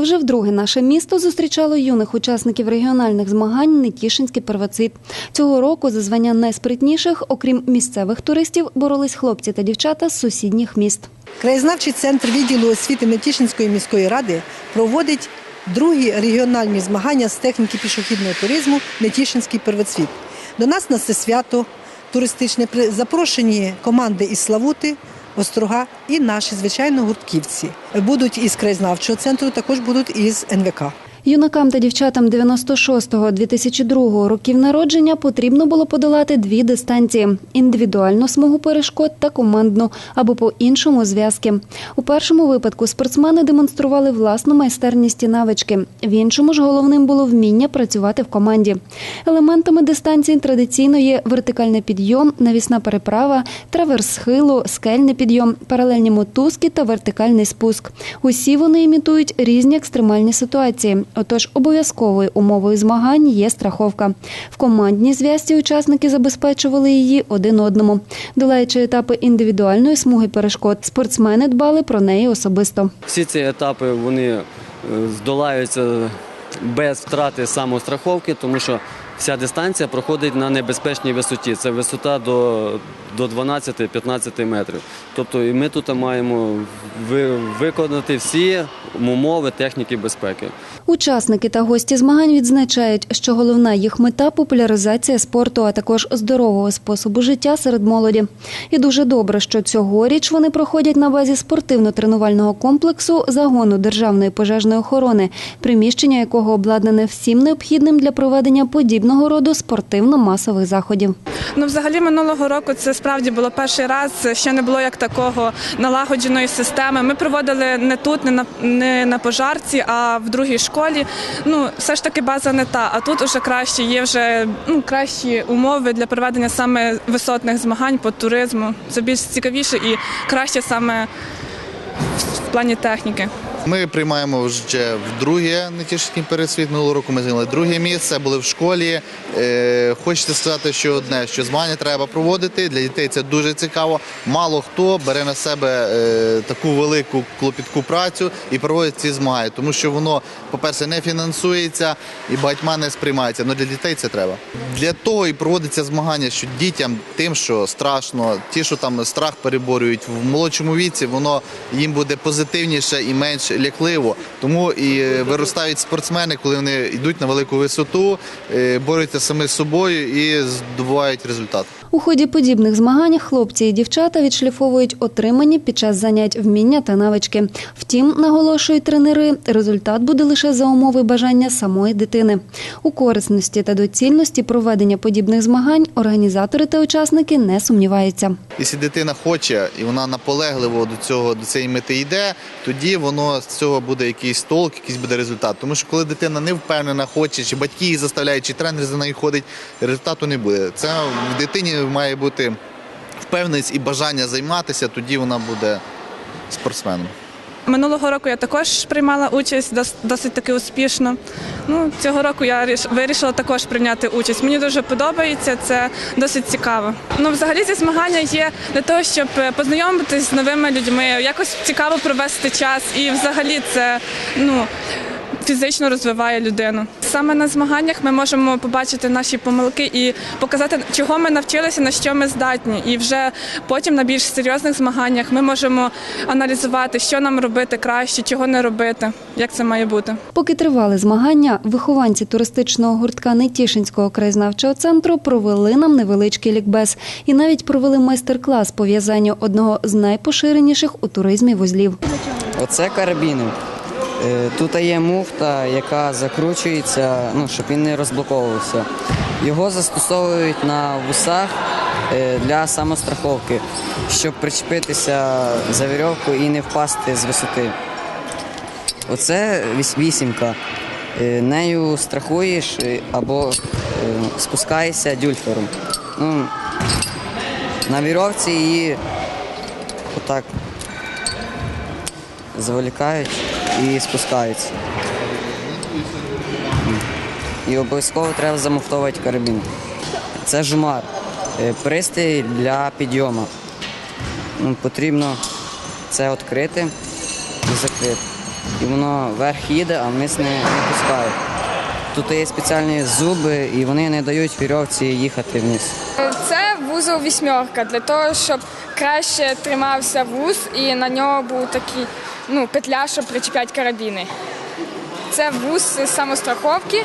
Вже вдруге наше місто зустрічало юних учасників регіональних змагань Нетішинський первоцвіт. Цього року за звання найспритніших, окрім місцевих туристів, боролись хлопці та дівчата з сусідніх міст. Краєзнавчий центр відділу освіти Нетішинської міської ради проводить другі регіональні змагання з техніки пішохідного туризму Нетішинський первоцвіт. До нас на це свято туристичне запрошені команди із Славути, Острога і наші, звичайно, гуртківці. Будуть із краєзнавчого центру, також будуть із НВК. Юнакам та дівчатам 96-2002 років народження потрібно було подолати дві дистанції: індивідуальну смугу перешкод та командну або по-іншому зв'язки. У першому випадку спортсмени демонстрували власну майстерність і навички. В іншому ж головним було вміння працювати в команді. Елементами дистанції традиційно є вертикальний підйом, навісна переправа, траверс схилу, скельний підйом, паралельні мотузки та вертикальний спуск. Усі вони імітують різні екстремальні ситуації. Отож, обов'язковою умовою змагань є страховка. В командній зв'язці учасники забезпечували її один одному. Долаючи етапи індивідуальної смуги перешкод, спортсмени дбали про неї особисто. Всі ці етапи вони е, здолаються без втрати самостраховки, тому що вся дистанція проходить на небезпечній висоті. Це висота до, до 12-15 метрів. Тобто і ми тут маємо ви- виконати всі умови техніки безпеки. Учасники та гості змагань відзначають, що головна їх мета популяризація спорту, а також здорового способу життя серед молоді. І дуже добре, що цьогоріч вони проходять на базі спортивно-тренувального комплексу загону державної пожежної охорони, приміщення якого обладнане всім необхідним для проведення подібного роду спортивно-масових заходів. Ну, взагалі, минулого року це справді було перший раз. Ще не було як такого налагодженої системи. Ми проводили не тут, не на не на пожарці, а в другій школі. Ну, все ж таки база не та. А тут уже краще є вже ну, кращі умови для проведення саме висотних змагань по туризму. Це більш цікавіше і краще саме в плані техніки. Ми приймаємо вже вдруге Нетішинський пересвіт. Минулого року ми зайняли друге місце, були в школі. Е, Хочеться сказати, що одне, що змагання треба проводити. Для дітей це дуже цікаво. Мало хто бере на себе е, таку велику клопітку працю і проводить ці змагання, тому що воно, по-перше, не фінансується і багатьма не сприймається. Але для дітей це треба. Для того і проводиться змагання, що дітям тим, що страшно, ті, що там страх переборюють в молодшому віці, воно їм буде позитивніше і лякливо. Тому і е, виростають спортсмени, коли вони йдуть на велику висоту, е, борються самі з собою і здобувають результат. У ході подібних змагань хлопці і дівчата відшліфовують отримані під час занять вміння та навички. Втім, наголошують тренери, результат буде лише за умови бажання самої дитини. У корисності та доцільності проведення подібних змагань організатори та учасники не сумніваються. Якщо дитина хоче і вона наполегливо до цього до цієї мети йде, тоді воно з цього буде якийсь толк, якийсь буде результат. Тому що коли дитина не впевнена, хоче, чи батьки її заставляють, чи тренер за нею ходить, результату не буде. Це в дитині має бути впевненість і бажання займатися, тоді вона буде спортсменом. Минулого року я також приймала участь досить таки успішно. Ну, цього року я вирішила також прийняти участь. Мені дуже подобається, це досить цікаво. Ну, взагалі, ці змагання є для того, щоб е, познайомитись з новими людьми, якось цікаво провести час. І взагалі це ну. Фізично розвиває людину. Саме на змаганнях ми можемо побачити наші помилки і показати, чого ми навчилися, на що ми здатні. І вже потім на більш серйозних змаганнях ми можемо аналізувати, що нам робити краще, чого не робити, як це має бути. Поки тривали змагання, вихованці туристичного гуртка Нетішинського краєзнавчого центру провели нам невеличкий лікбез і навіть провели майстер-клас по в'язанню одного з найпоширеніших у туризмі вузлів. Оце карабіни. Е, Тут є муфта, яка закручується, ну, щоб він не розблоковувався. Його застосовують на вусах е, для самостраховки, щоб причепитися за вірьовку і не впасти з висоти. Оце вісімка. Е, Нею страхуєш або спускаєшся дюльфером. Ну, на вірьовці її отак заволікають і спускаються. І обов'язково треба замуфтовувати карабін. Це жмар. Е, Пристрій для підйому. Потрібно це відкрити і закрити. і воно вверх їде, а вниз не, не пускає. Тут є спеціальні зуби, і вони не дають вірьовці їхати вниз. Це вузол вісьмерка для того, щоб краще тримався вуз і на нього був такий ну, петля, щоб причіпляти карабіни. Це вуз самостраховки.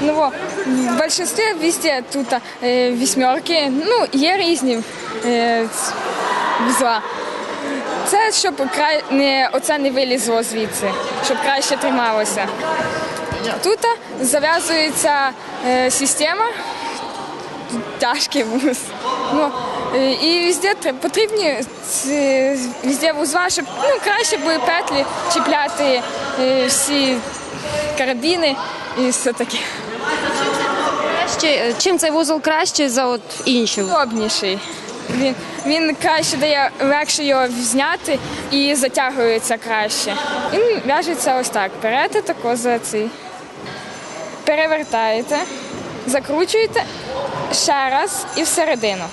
Ну, в більшості везде тут е, вісьмерки, ну, є різні ц- вузла. Це щоб край не, оце не вилізло звідси, щоб краще трималося. Тут зав'язується е, система, тяжкий вуз. Ну, і везде тр- потрібні везде вузла, щоб ну, краще були петлі чіпляти е, всі карабіни і все таке. Ще, чим цей вузол кращий за от інші? Удобніший. Він, він краще дає легше його зняти і затягується краще. Він в'яжеться ось так. Берете тако за цей, перевертаєте, закручуєте ще раз і всередину.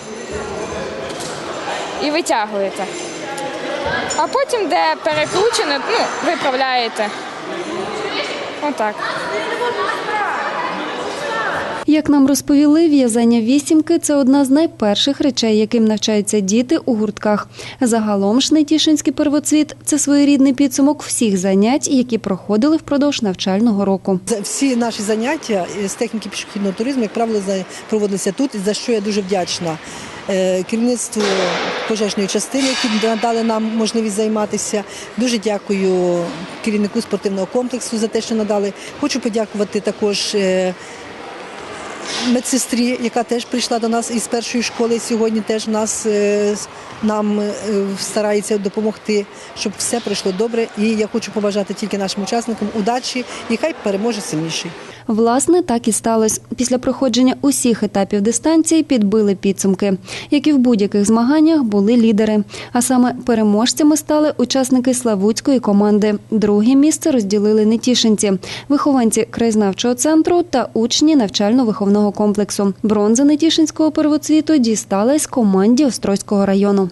І витягуєте. А потім, де перекручене, ну, виправляєте. Отак. Як нам розповіли, в'язання вісімки це одна з найперших речей, яким навчаються діти у гуртках. Загалом ж Нетішинський первоцвіт це своєрідний підсумок всіх занять, які проходили впродовж навчального року. Всі наші заняття з техніки пішохідного туризму, як правило, за- проводилися тут, і за що я дуже вдячна. Е, Керівництву пожежної частини, які надали нам можливість займатися. Дуже дякую керівнику спортивного комплексу за те, що надали. Хочу подякувати також е, медсестрі, яка теж прийшла до нас із першої школи. Сьогодні теж нас е, нам старається допомогти, щоб все пройшло добре. І я хочу побажати тільки нашим учасникам удачі і хай переможе сильніший. Власне, так і сталося. Після проходження усіх етапів дистанції підбили підсумки. Як і в будь-яких змаганнях, були лідери. А саме переможцями стали учасники Славутської команди. Друге місце розділили нетішинці, вихованці краєзнавчого центру та учні навчально-виховного комплексу. Бронза нетішинського первоцвіту дісталась команді Острозького району.